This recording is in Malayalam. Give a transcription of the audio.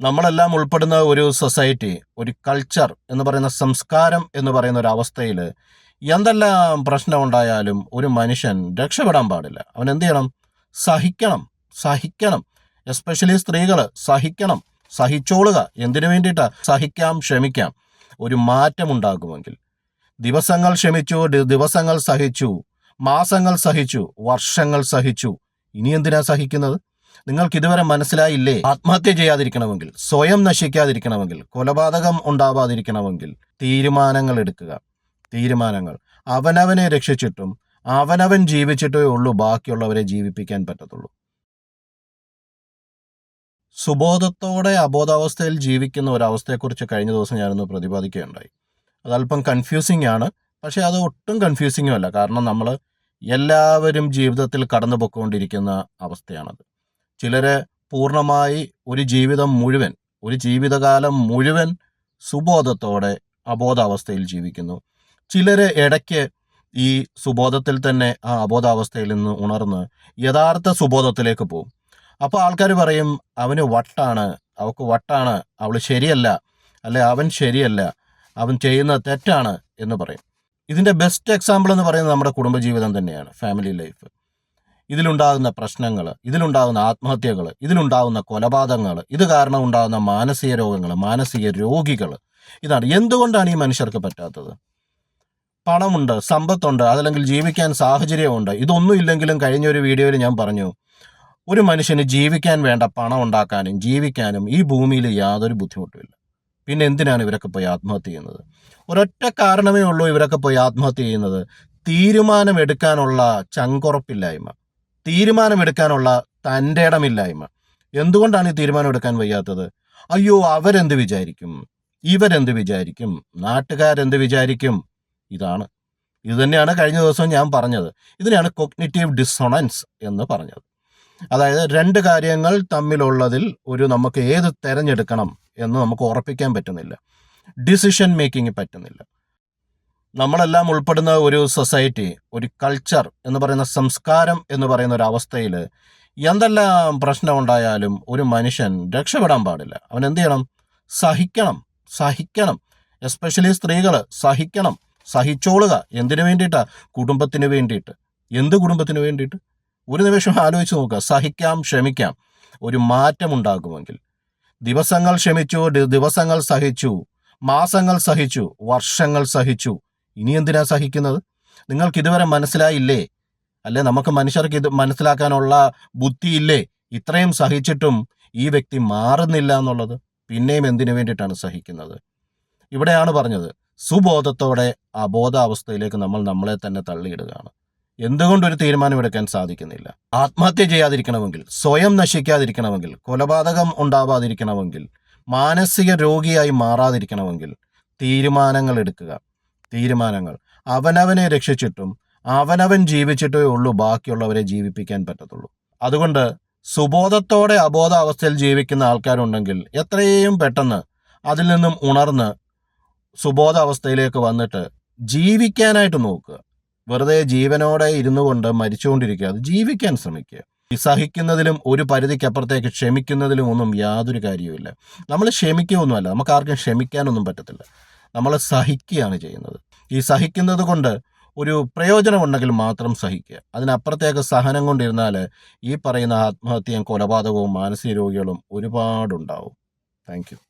നമ്മളെല്ലാം ഉൾപ്പെടുന്ന ഒരു സൊസൈറ്റി ഒരു കൾച്ചർ എന്ന് പറയുന്ന സംസ്കാരം എന്ന് പറയുന്ന ഒരു അവസ്ഥയിൽ എന്തെല്ലാം പ്രശ്നം ഉണ്ടായാലും ഒരു മനുഷ്യൻ രക്ഷപ്പെടാൻ പാടില്ല. അവൻ എന്ത് ചെയ്യണം? സഹിക്കണം. സഹിക്കണം. എസ്പെഷ്യലി സ്ത്രീകൾ സഹിക്കണം. സഹിച്ചോളുക. എന്തിനു വേണ്ടിയിട്ടാണ് സഹിക്കാം ക്ഷമിക്കാം. ഒരു മാറ്റം ഉണ്ടാകുമെങ്കിൽ ദിവസങ്ങൾ ക്ഷമിച്ചു ദിവസങ്ങൾ സഹിച്ചു മാസങ്ങൾ സഹിച്ചു വർഷങ്ങൾ സഹിച്ചു. ഇനി എന്തിനാ സഹിക്കുന്നത്? നിങ്ങൾക്ക് ഇതുവരെ മനസ്സിലായില്ലേ? ആത്മഹത്യ ചെയ്യാതിരിക്കണമെങ്കിൽ സ്വയം നശിക്കാതിരിക്കണമെങ്കിൽ കൊലപാതകം ഉണ്ടാവാതിരിക്കണമെങ്കിൽ തീരുമാനങ്ങൾ എടുക്കുക. തീരുമാനങ്ങൾ. അവനവനെ രക്ഷിച്ചിട്ടും അവനവൻ ജീവിച്ചിട്ടേ ഉള്ളൂ ബാക്കിയുള്ളവരെ ജീവിപ്പിക്കാൻ പറ്റത്തുള്ളൂ. സുബോധത്തോടെ അബോധാവസ്ഥയിൽ ജീവിക്കുന്ന ഒരവസ്ഥയെക്കുറിച്ച് കഴിഞ്ഞ ദിവസം ഞാനൊന്ന് പ്രതിപാദിക്കുകയുണ്ടായി. അതല്പം കൺഫ്യൂസിംഗ് ആണ്. പക്ഷേ അത് ഒട്ടും കൺഫ്യൂസിങ്ങും അല്ല. കാരണം നമ്മൾ എല്ലാവരും ജീവിതത്തിൽ കടന്നു പൊയ്ക്കൊണ്ടിരിക്കുന്ന അവസ്ഥയാണത്. ചിലര് പൂർണമായി ഒരു ജീവിതം മുഴുവൻ ഒരു ജീവിതകാലം മുഴുവൻ സുബോധത്തോടെ അബോധാവസ്ഥയിൽ ജീവിക്കുന്നു. ചിലര് ഇടയ്ക്ക് ഈ സുബോധത്തിൽ തന്നെ ആ അബോധാവസ്ഥയിൽ നിന്ന് ഉണർന്ന് യഥാർത്ഥ സുബോധത്തിലേക്ക് പോകും. അപ്പോൾ ആൾക്കാർ പറയും അവന് വട്ടാണ് അവൾക്ക് വട്ടാണ് അവൾ ശരിയല്ല അല്ലെ അവൻ ശരിയല്ല അവൻ ചെയ്യുന്ന തെറ്റാണ് എന്ന് പറയും. ഇതിന്റെ ബെസ്റ്റ് എക്സാമ്പിൾ എന്ന് പറയുന്നത് നമ്മുടെ കുടുംബജീവിതം തന്നെയാണ് ഫാമിലി ലൈഫ് ഇതിലുണ്ടാകുന്ന പ്രശ്നങ്ങൾ ഇതിലുണ്ടാകുന്ന ആത്മഹത്യകൾ ഇതിലുണ്ടാകുന്ന കൊലപാതകങ്ങൾ ഇത് കാരണം ഉണ്ടാകുന്ന മാനസിക രോഗങ്ങൾ മാനസിക രോഗികൾ ഇതാണ്. എന്തുകൊണ്ടാണ് ഈ മനുഷ്യർക്ക് പറ്റാത്തത്? പണമുണ്ട് സമ്പത്തുണ്ട് അതല്ലെങ്കിൽ ജീവിക്കാൻ സാഹചര്യമുണ്ട് ഇതൊന്നും ഇല്ലെങ്കിലും കഴിഞ്ഞ ഒരു വീഡിയോയിൽ ഞാൻ പറഞ്ഞു ഒരു മനുഷ്യന് ജീവിക്കാൻ വേണ്ട പണം ഉണ്ടാക്കാനും ജീവിക്കാനും ഈ ഭൂമിയിൽ യാതൊരു ബുദ്ധിമുട്ടുമില്ല പിന്നെ എന്തിനാണ് ഇവരൊക്കെ പോയി ആത്മഹത്യ ചെയ്യുന്നത്? ഒരൊറ്റ കാരണമേ ഉള്ളൂ ഇവരൊക്കെ പോയി ആത്മഹത്യ ചെയ്യുന്നത്. തീരുമാനമെടുക്കാനുള്ള ചങ്കുറപ്പില്ലായ്മ. തീരുമാനമെടുക്കാനുള്ള തന്റെ ഇടമില്ലായ്മ. എന്തുകൊണ്ടാണ് ഈ തീരുമാനം എടുക്കാൻ വയ്യാത്തത്? അയ്യോ അവരെന്ത് വിചാരിക്കും? ഇവരെന്ത് വിചാരിക്കും? നാട്ടുകാരെന്ത് വിചാരിക്കും? ഇതാണ്. ഇത് തന്നെയാണ് കഴിഞ്ഞ ദിവസം ഞാൻ പറഞ്ഞത്. ഇതിനെയാണ് കൊഗ്നിറ്റീവ് ഡിസൊണൻസ് എന്ന് പറഞ്ഞത്. അതായത് രണ്ട് കാര്യങ്ങൾ തമ്മിലുള്ളതിൽ ഒരു നമുക്ക് ഏത് തിരഞ്ഞെടുക്കണം എന്ന് നമുക്ക് ഉറപ്പിക്കാൻ പറ്റുന്നില്ല. ഡിസിഷൻ മേക്കിംഗ് പറ്റുന്നില്ല. നമ്മളെല്ലാം ഉൾപ്പെടുന്ന ഒരു സൊസൈറ്റി ഒരു കൾച്ചർ എന്ന് പറയുന്ന സംസ്കാരം എന്ന് പറയുന്ന ഒരു അവസ്ഥയിൽ എന്തെല്ലാം പ്രശ്നം ഉണ്ടായാലും ഒരു മനുഷ്യൻ രക്ഷപ്പെടാൻ പാടില്ല. അവൻ എന്ത് ചെയ്യണം? സഹിക്കണം സഹിക്കണം. എസ്പെഷ്യലി സ്ത്രീകൾ സഹിക്കണം സഹിച്ചോളുക. എന്തിനു വേണ്ടിയിട്ടാണ് കുടുംബത്തിന് വേണ്ടിയിട്ട്. എന്ത് കുടുംബത്തിന് വേണ്ടിയിട്ട്? ഒരു നിമിഷം ആലോചിച്ച് നോക്കുക. സഹിക്കാം ക്ഷമിക്കാം. ഒരു മാറ്റം ഉണ്ടാകുമെങ്കിൽ. ദിവസങ്ങൾ ക്ഷമിച്ചു ദിവസങ്ങൾ സഹിച്ചു മാസങ്ങൾ സഹിച്ചു വർഷങ്ങൾ സഹിച്ചു ഇനി എന്തിനാ സഹിക്കുന്നത്? നിങ്ങൾക്ക് ഇതുവരെ മനസ്സിലായില്ലേ? അല്ലെ നമുക്ക് മനുഷ്യർക്ക് ഇത് മനസ്സിലാക്കാനുള്ള ബുദ്ധിയില്ലേ? ഇത്രയും സഹിച്ചിട്ടും ഈ വ്യക്തി മാറുന്നില്ല എന്നുള്ളത് പിന്നെയും എന്തിനു വേണ്ടിയിട്ടാണ് സഹിക്കുന്നത്? ഇവിടെയാണ് പറഞ്ഞത് സുബോധത്തോടെ അബോധാവസ്ഥയിലേക്ക് നമ്മൾ നമ്മളെ തന്നെ തള്ളിയിടുകയാണ്. എന്തുകൊണ്ടൊരു തീരുമാനമെടുക്കാൻ സാധിക്കുന്നില്ല? ആത്മഹത്യ ചെയ്യാതിരിക്കണമെങ്കിൽ സ്വയം നശിക്കാതിരിക്കണമെങ്കിൽ കൊലപാതകം ഉണ്ടാവാതിരിക്കണമെങ്കിൽ മാനസിക രോഗിയായി മാറാതിരിക്കണമെങ്കിൽ തീരുമാനങ്ങൾ എടുക്കുക. തീരുമാനങ്ങൾ. അവനവനെ രക്ഷിച്ചിട്ടും അവനവൻ ജീവിച്ചിട്ടേ ഉള്ളൂ ബാക്കിയുള്ളവരെ ജീവിപ്പിക്കാൻ പറ്റത്തുള്ളൂ. അതുകൊണ്ട് സുബോധത്തോടെ അബോധാവസ്ഥയിൽ ജീവിക്കുന്ന ആൾക്കാരുണ്ടെങ്കിൽ എത്രയും പെട്ടെന്ന് അതിൽ നിന്നും ഉണർന്ന് സുബോധാവസ്ഥയിലേക്ക് വന്നിട്ട് ജീവിക്കാനായിട്ട് നോക്കുക. വെറുതെ ജീവനോടെ ഇരുന്നു കൊണ്ട് മരിച്ചുകൊണ്ടിരിക്കുക. അത് ജീവിക്കാൻ ശ്രമിക്കുക. സഹിക്കുന്നതിലും ഒരു പരിധിക്കപ്പുറത്തേക്ക് ക്ഷമിക്കുന്നതിലും ഒന്നും യാതൊരു കാര്യവുമില്ല. നമ്മൾ ക്ഷമിക്കുകയൊന്നുമല്ല. നമുക്ക് ആർക്കും ക്ഷമിക്കാനൊന്നും പറ്റത്തില്ല. നമ്മൾ സഹിക്കുകയാണ് ചെയ്യുന്നത്. ഈ സഹിക്കുന്നത് കൊണ്ട് ഒരു പ്രയോജനമുണ്ടെങ്കിൽ മാത്രം സഹിക്കുക. അതിനപ്പുറത്തേക്ക് സഹനം കൊണ്ടിരുന്നാൽ ഈ പറയുന്ന ആത്മഹത്യയും കൊലപാതകവും മാനസിക രോഗികളും ഒരുപാടുണ്ടാവും. താങ്ക്